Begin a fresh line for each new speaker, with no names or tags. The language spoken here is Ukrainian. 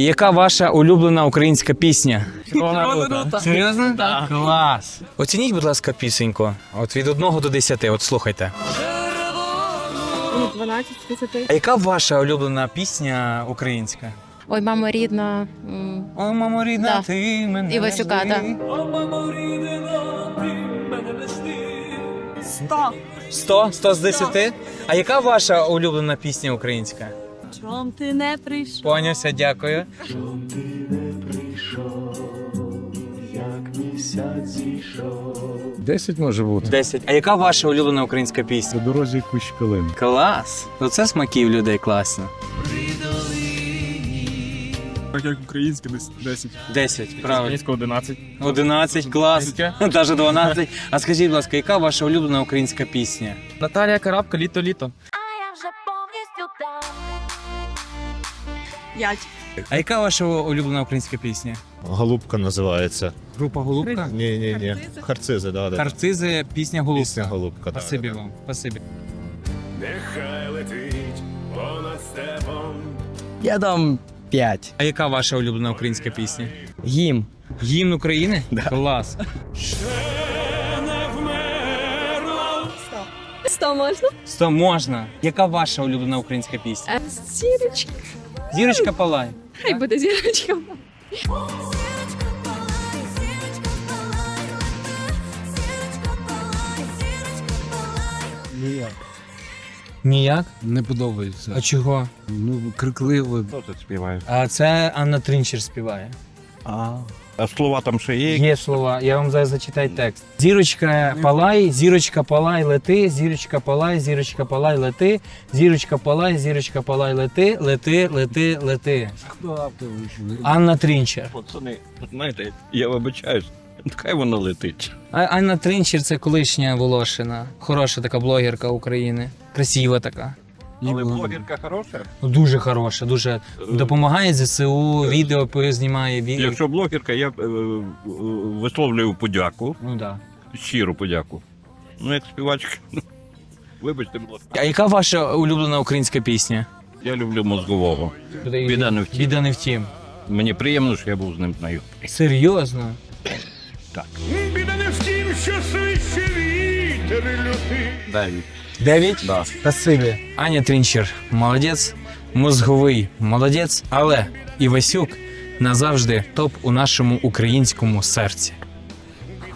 Яка ваша улюблена українська пісня? Серйозно? Так. Клас. Оцініть, будь ласка, пісеньку. От від 1 до 10, от слухайте.
12 з 10.
А яка ваша улюблена пісня українська?
Ой, мама рідна. м,
О, мамо рідна,
Да.
ти мене.
Івасюка,
жди.
Сто.
100? 100 з 10? А яка ваша улюблена пісня українська?
Чом ти не прийшов?
Понявся, дякую.
Десять може бути.
10. А яка ваша улюблена українська пісня?
По дорозі кущ калин.
Клас. Ну це смаків людей класно.
Так як українське десь 10.
10, правильно.
Українське 11.
11, клас. Даже 12. А скажіть, будь ласка, яка ваша улюблена українська пісня?
Наталія Карабка, літо-літо.
П'ять.
А яка ваша улюблена українська пісня?
Голубка називається.
Група Голубка?
Ні, ні, ні. Харцизи, да, да.
Харцизи, пісня Голубка.
Пісня Голубка. да,
Спасибі
да.
вам, спасибі.
Нехай летить понад степом.
Я дам 5.
А яка ваша улюблена українська пісня?
Гімн.
Гімн України? Клас.
Сто можна?
Сто можна. Яка ваша улюблена українська пісня?
Зірочка.
Зірочка палає.
Хай буде зірочка.
Ніяк?
Не подобається.
А чого?
Ну, крикливо.
Хто тут співає?
А це Анна Трінчер співає.
А.
А слова там ще є?
Є слова, я вам зараз зачитаю текст. Зірочка палай, зірочка палай, лети, зірочка палай, зірочка палай, лети, зірочка палай, зірочка палай, лети, лети, лети, лети.
Хто автор вийшов?
Анна Трінчер.
Пацани, знаєте, я вибачаюсь. Хай воно летить.
А Анна Трінчер це колишня Волошина. Хороша така блогерка України. Красива така.
Але блогерка хороша.
Дуже хороша, дуже допомагає ЗСУ, відео знімає. Ві...
Якщо блогерка, я е, е, висловлюю подяку,
Ну да.
щиру подяку. Ну, як співачка, ну, вибачте, будь ласка.
А яка ваша улюблена українська пісня?
Я люблю мозгового. Біда не втім.
Біда не втім.
Мені приємно, що я був з ним знайомий.
Серйозно? Так.
Біда не в тім, що свище
Давід.
Дев'ять?
Да.
Спасибі. Аня Трінчер, молодець, мозговий, молодець, але Івасюк назавжди топ у нашому українському серці.